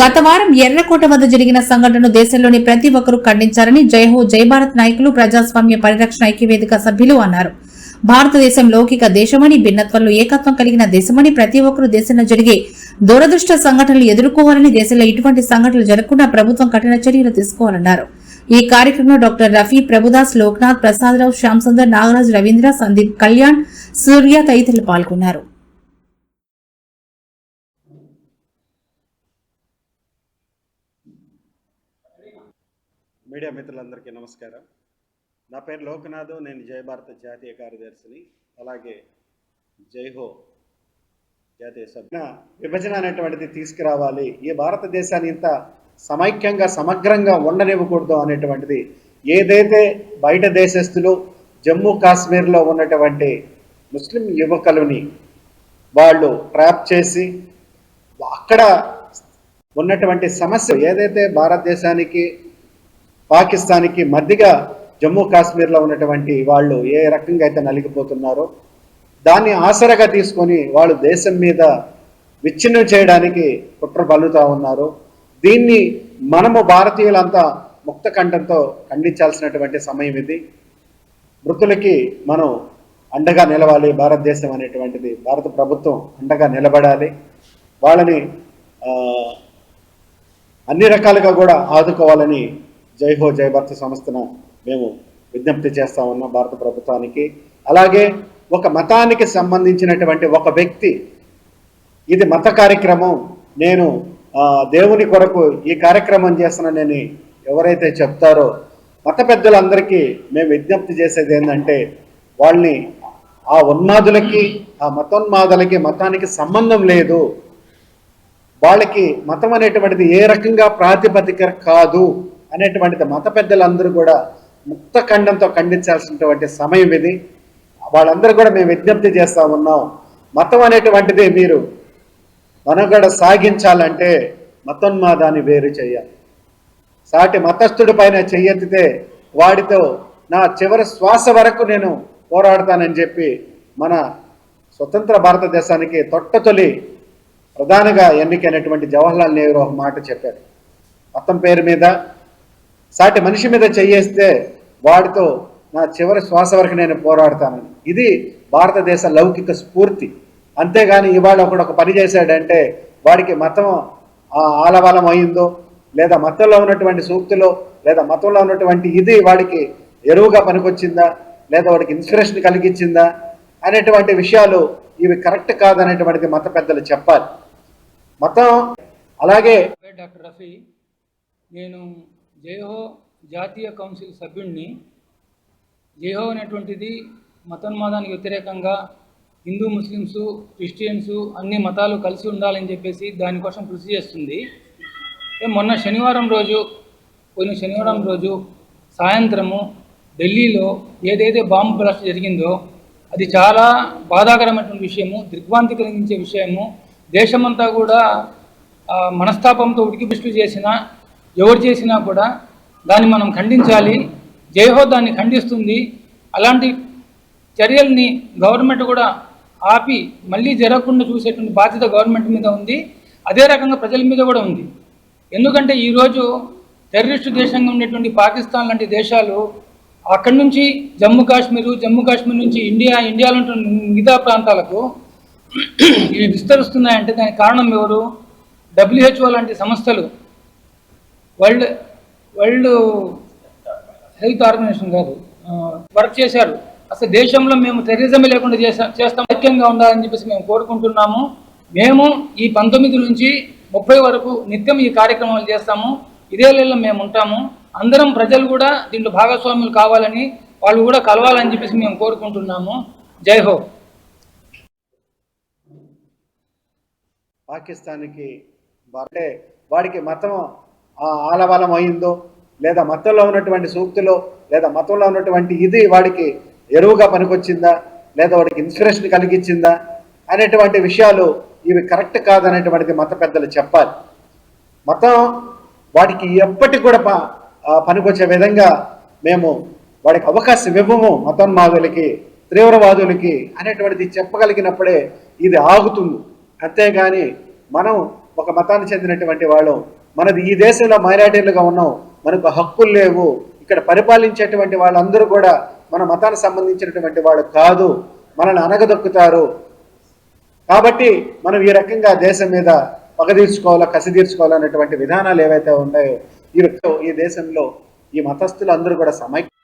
గత వారం ఎర్రకోట వద్ద జరిగిన సంఘటనను దేశంలోని ప్రతి ఒక్కరూ ఖండించారని జై హో జై భారత్ నాయకులు ప్రజాస్వామ్య పరిరక్షణ ఐక్యవేదిక సభ్యులు అన్నారు. భారతదేశం లౌకిక దేశమని భిన్నత్వంలో ఏకత్వం కలిగిన దేశమని ప్రతి ఒక్కరూ దేశంలో జరిగే దురదృష్ట సంఘటనలు ఎదుర్కోవాలని దేశంలో ఇటువంటి సంఘటనలు జరగకుండా ప్రభుత్వం కఠిన చర్యలు తీసుకోవాలన్నారు. ఈ కార్యక్రమంలో డాక్టర్ రఫీ ప్రభుదాస్ లోక్నాథ్ ప్రసాదరావు శ్యామ్ సుందర్ నాగరాజ్ రవీంద్ర సందీప్ కళ్యాణ్ సూర్య తదితరులు పాల్గొన్నారు. మీడియా మిత్రులందరికీ నమస్కారం. నా పేరు లోకనాథ్ నేను జయభారత జాతీయ కార్యదర్శిని అలాగే జై హో జాతీయ సభ్యున. విభజన అనేటువంటిది తీసుకురావాలి. ఈ భారతదేశాన్ని ఇంత సమైక్యంగా సమగ్రంగా ఉండనివ్వకూడదు అనేటువంటిది ఏదైతే బయట దేశస్తులు జమ్మూ కాశ్మీర్లో ఉన్నటువంటి ముస్లిం యువకులని వాళ్ళు ట్రాప్ చేసి అక్కడ ఉన్నటువంటి సమస్య ఏదైతే భారతదేశానికి పాకిస్తాన్కి మధ్యగా జమ్మూ కాశ్మీర్లో ఉన్నటువంటి వాళ్ళు ఏ రకంగా అయితే నలిగిపోతున్నారో దాన్ని ఆసరగా తీసుకొని వాళ్ళు దేశం మీద విచ్ఛిన్నం చేయడానికి కుట్ర పలుతూ ఉన్నారు. దీన్ని మనము భారతీయులంతా ముక్త కంఠంతో ఖండించాల్సినటువంటి సమయం ఇది. మృతులకి మనం అండగా నిలవాలి భారతదేశం అనేటువంటిది భారత ప్రభుత్వం అండగా నిలబడాలి. వాళ్ళని అన్ని రకాలుగా కూడా ఆదుకోవాలని జై హో జై భారత సంస్థను మేము విజ్ఞప్తి చేస్తా ఉన్నాం భారత ప్రభుత్వానికి. అలాగే ఒక మతానికి సంబంధించినటువంటి ఒక వ్యక్తి ఇది మత కార్యక్రమం నేను దేవుని కొరకు ఈ కార్యక్రమం చేస్తున్నానని ఎవరైతే చెప్తారో మత పెద్దలందరికీ మేము విజ్ఞప్తి చేసేది ఏంటంటే వాళ్ళని ఆ ఉన్మాదులకి ఆ మతోన్మాదులకి మతానికి సంబంధం లేదు. వాళ్ళకి మతం అనేటువంటిది ఏ రకంగా ప్రాతిపదిక కాదు. అనేటువంటిది మత పెద్దలందరూ కూడా ముక్త ఖండంతో ఖండించాల్సినటువంటి సమయం ఇది. వాళ్ళందరూ కూడా మేము విజ్ఞప్తి చేస్తూ ఉన్నాం. మతం అనేటువంటిది మీరు మనగడ సాగించాలంటే మతోన్మాదాన్ని వేరు చేయాలి. సాటి మతస్థుడి పైన చెయ్యెత్తితే వాడితో నా చివరి శ్వాస వరకు నేను పోరాడతానని చెప్పి మన స్వతంత్ర భారతదేశానికి తొట్టతొలి ప్రధానిగా ఎన్నికైనటువంటి జవహర్లాల్ నెహ్రూ ఒక మాట చెప్పారు. మతం పేరు మీద సాటి మనిషి మీద చెయ్యేస్తే వాడితో నా చివరి శ్వాస వరకు నేను పోరాడతానని ఇది భారతదేశ లౌకిక స్ఫూర్తి. అంతేగాని ఇవాళ ఒకడు ఒక పని చేశాడంటే వాడికి మతం ఆలవాలం అయిందో లేదా మతంలో ఉన్నటువంటి సూక్తిలో లేదా మతంలో ఉన్నటువంటి ఇది వాడికి ఎరువుగా పనికొచ్చిందా లేదా వాడికి ఇన్స్పిరేషన్ కలిగించిందా అనేటువంటి విషయాలు ఇవి కరెక్ట్ కాదనేటువంటిది మత పెద్దలు చెప్పాలి. మతం అలాగే డాక్టర్ రఫీ నేను జయహో జాతీయ కౌన్సిల్ సభ్యుడిని జయహో అనేటువంటిది మతోన్మాదానికి వ్యతిరేకంగా హిందూ ముస్లిమ్స్ క్రిస్టియన్స్ అన్ని మతాలు కలిసి ఉండాలని చెప్పేసి దానికోసం కృషి చేస్తుంది. మొన్న శనివారం రోజు పోయిన శనివారం రోజు సాయంత్రము ఢిల్లీలో ఏదైతే బాంబు బ్లాస్ట్ జరిగిందో అది చాలా బాధాకరమైనటువంటి విషయము దిగ్భ్రాంతి కలిగించే విషయము దేశమంతా కూడా మనస్తాపంతో ఉడికిపిష్టు చేసిన ఎవరు చేసినా కూడా దాన్ని మనం ఖండించాలి. జయహో దాన్ని ఖండిస్తుంది. అలాంటి చర్యల్ని గవర్నమెంట్ కూడా ఆపి మళ్ళీ జరగకుండా చూసేటువంటి బాధ్యత గవర్నమెంట్ మీద ఉంది. అదే రకంగా ప్రజల మీద కూడా ఉంది. ఎందుకంటే ఈరోజు టెర్రరిస్టు దేశంగా ఉండేటువంటి పాకిస్తాన్ లాంటి దేశాలు అక్కడి నుంచి జమ్మూ కాశ్మీరు జమ్మూ కాశ్మీర్ నుంచి ఇండియా ఇండియాలో మిగతా ప్రాంతాలకు ఇవి విస్తరిస్తున్నాయంటే దానికి కారణం ఎవరు? డబ్ల్యూహెచ్ఓ లాంటి సంస్థలు వరల్డ్ వరల్డ్ హెల్త్ ఆర్గనైజేషన్ కాదు వర్క్ చేశారు. అసలు దేశంలో మేము టెర్రరిజమే లేకుండా చేసా చేస్తాం ఐక్యంగా ఉండాలని చెప్పేసి మేము కోరుకుంటున్నాము. మేము ఈ పంతొమ్మిది నుంచి ముప్పై వరకు నిత్యం ఈ కార్యక్రమాలు చేస్తాము. ఇదే నెలలో మేము ఉంటాము. అందరం ప్రజలు కూడా దీంట్లో భాగస్వాములు కావాలని వాళ్ళు కూడా కలవాలని చెప్పేసి మేము కోరుకుంటున్నాము. జై హో. పాకిస్తాన్కి వాడికి మతం ఆలవాలం అయిందో లేదా మతంలో ఉన్నటువంటి సూక్తులు లేదా మతంలో ఉన్నటువంటి ఇది వాడికి ఎరువుగా పనికొచ్చిందా లేదా వాడికి ఇన్స్పిరేషన్ కలిగించిందా అనేటువంటి విషయాలు ఇవి కరెక్ట్ కాదనేటువంటిది మత పెద్దలు చెప్పాలి. మతం వాడికి ఎప్పటికి కూడా ప- పనికొచ్చే విధంగా మేము వాడికి అవకాశం ఇవ్వము మతోన్మాదులకి తీవ్రవాదులకి అనేటువంటిది చెప్పగలిగినప్పుడే ఇది ఆగుతుంది. అంతేగాని మనం ఒక మతానికి చెందినటువంటి వాళ్ళు మనది ఈ దేశంలో మైనార్టీలుగా ఉన్నాం మనకు హక్కులు లేవు ఇక్కడ పరిపాలించేటువంటి వాళ్ళందరూ కూడా మన మతానికి సంబంధించినటువంటి వాళ్ళు కాదు మనల్ని అనగదొక్కుతారు. కాబట్టి మనం ఈ రకంగా దేశం మీద పగ తీర్చుకోవాలా కసి తీర్చుకోవాలనేటువంటి విధానాలు ఏవైతే ఉన్నాయో ఈ ఈ దేశంలో ఈ మతస్థులు అందరూ కూడా సమైక్య